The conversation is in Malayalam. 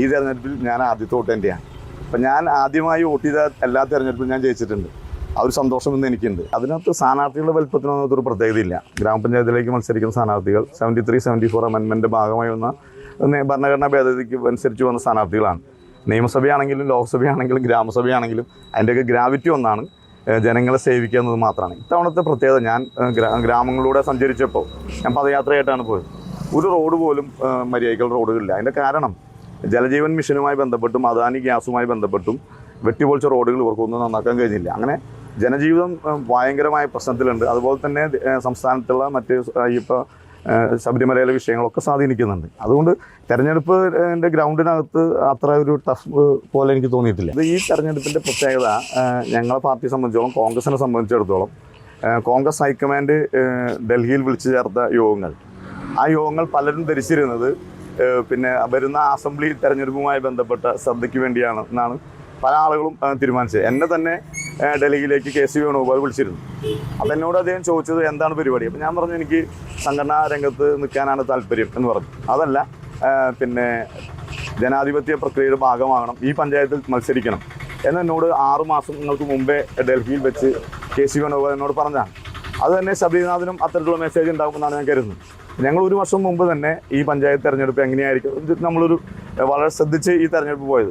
ഈ തെരഞ്ഞെടുപ്പിൽ ഞാൻ ആദ്യത്തെ വോട്ട് തന്നെയാണ്. അപ്പം ഞാൻ ആദ്യമായി വോട്ട് ചെയ്ത എല്ലാ തെരഞ്ഞെടുപ്പിലും ഞാൻ ജയിച്ചിട്ടുണ്ട്. ആ ഒരു സന്തോഷം ഇന്ന് എനിക്കുണ്ട്. അതിനകത്ത് സ്ഥാനാർത്ഥികളുടെ വലുപ്പത്തിനൊന്നും ഒരു പ്രത്യേകതയില്ല. ഗ്രാമപഞ്ചായത്തിലേക്ക് മത്സരിക്കുന്ന സ്ഥാനാർത്ഥികൾ സെവന്റി ത്രീ സെവന്റി ഫോർ അമെൻമെന്റ് ഭാഗമായി വന്ന ഭരണഘടനാ ഭേദഗതിക്ക് അനുസരിച്ച് വന്ന സ്ഥാനാർത്ഥികളാണ്. നിയമസഭയാണെങ്കിലും ലോക്സഭയാണെങ്കിലും ഗ്രാമസഭയാണെങ്കിലും അതിന്റെയൊക്കെ ഗ്രാവിറ്റി ഒന്നാണ് ജനങ്ങളെ സേവിക്കുക എന്നത് മാത്രമാണ്. ഇത്തവണത്തെ പ്രത്യേകത ഞാൻ ഗ്രാമങ്ങളിലൂടെ സഞ്ചരിച്ചപ്പോൾ ഞാൻ പദയാത്രയായിട്ടാണ് പോയത്. ഒരു റോഡ് പോലും മര്യാദയ്ക്കുള്ള റോഡുകളില്ല. അതിന്റെ കാരണം ജലജീവൻ മിഷനുമായി ബന്ധപ്പെട്ടും അദാനി ഗ്യാസുമായി ബന്ധപ്പെട്ടും വെട്ടിപൊളിച്ച റോഡുകൾ ഇവർക്കൊന്നും നന്നാക്കാൻ കഴിഞ്ഞില്ല. അങ്ങനെ ജനജീവിതം ഭയങ്കരമായ പ്രശ്നത്തിലുണ്ട്. അതുപോലെ തന്നെ സംസ്ഥാനത്തുള്ള മറ്റ് ഇപ്പോൾ ശബരിമലയിലെ വിഷയങ്ങളൊക്കെ സ്വാധീനിക്കുന്നുണ്ട്. അതുകൊണ്ട് തെരഞ്ഞെടുപ്പ് എന്റെ ഗ്രൗണ്ടിനകത്ത് അത്ര ഒരു ടഫ് പോലെ എനിക്ക് തോന്നിയിട്ടില്ല. ഇത് ഈ തെരഞ്ഞെടുപ്പിന്റെ പ്രത്യേകത ഞങ്ങളെ പാർട്ടിയെ സംബന്ധിച്ചോളം കോൺഗ്രസിനെ സംബന്ധിച്ചിടത്തോളം കോൺഗ്രസ് ഹൈക്കമാൻഡ് ഡൽഹിയിൽ വിളിച്ചു ചേർത്ത യോഗങ്ങൾ. ആ യോഗങ്ങൾ പലരും ധരിച്ചിരുന്നത് പിന്നെ വരുന്ന അസംബ്ലി തെരഞ്ഞെടുപ്പുമായി ബന്ധപ്പെട്ട ശ്രദ്ധയ്ക്ക് വേണ്ടിയാണ് എന്നാണ് പല ആളുകളും തീരുമാനിച്ചത്. എന്നെ തന്നെ ഡൽഹിയിലേക്ക് കെ സി വേണുഗോപാൽ വിളിച്ചിരുന്നു. അപ്പം എന്നോട് അദ്ദേഹം ചോദിച്ചത് എന്താണ് പരിപാടി? അപ്പം ഞാൻ പറഞ്ഞു എനിക്ക് സംഘടനാ രംഗത്ത് നിൽക്കാനാണ് താല്പര്യം എന്ന് പറഞ്ഞു. അതല്ല പിന്നെ ജനാധിപത്യ പ്രക്രിയയുടെ ഭാഗമാകണം ഈ പഞ്ചായത്തിൽ മത്സരിക്കണം എന്ന് എന്നോട് ആറു നിങ്ങൾക്ക് മുമ്പേ ഡൽഹിയിൽ വെച്ച് കെ സി വേണുഗോപാൽ എന്നോട് പറഞ്ഞതാണ്. അത് തന്നെ ശബരിനാഥിനും അത്തരത്തിലുള്ള മെസ്സേജ് ഉണ്ടാകുമെന്നാണ് ഞാൻ കരുതുന്നത്. ഞങ്ങൾ ഒരു വർഷം മുമ്പ് തന്നെ ഈ പഞ്ചായത്ത് തെരഞ്ഞെടുപ്പ് എങ്ങനെയായിരിക്കും? നമ്മളൊരു വളരെ ശ്രദ്ധിച്ച് ഈ തെരഞ്ഞെടുപ്പ് പോയത്.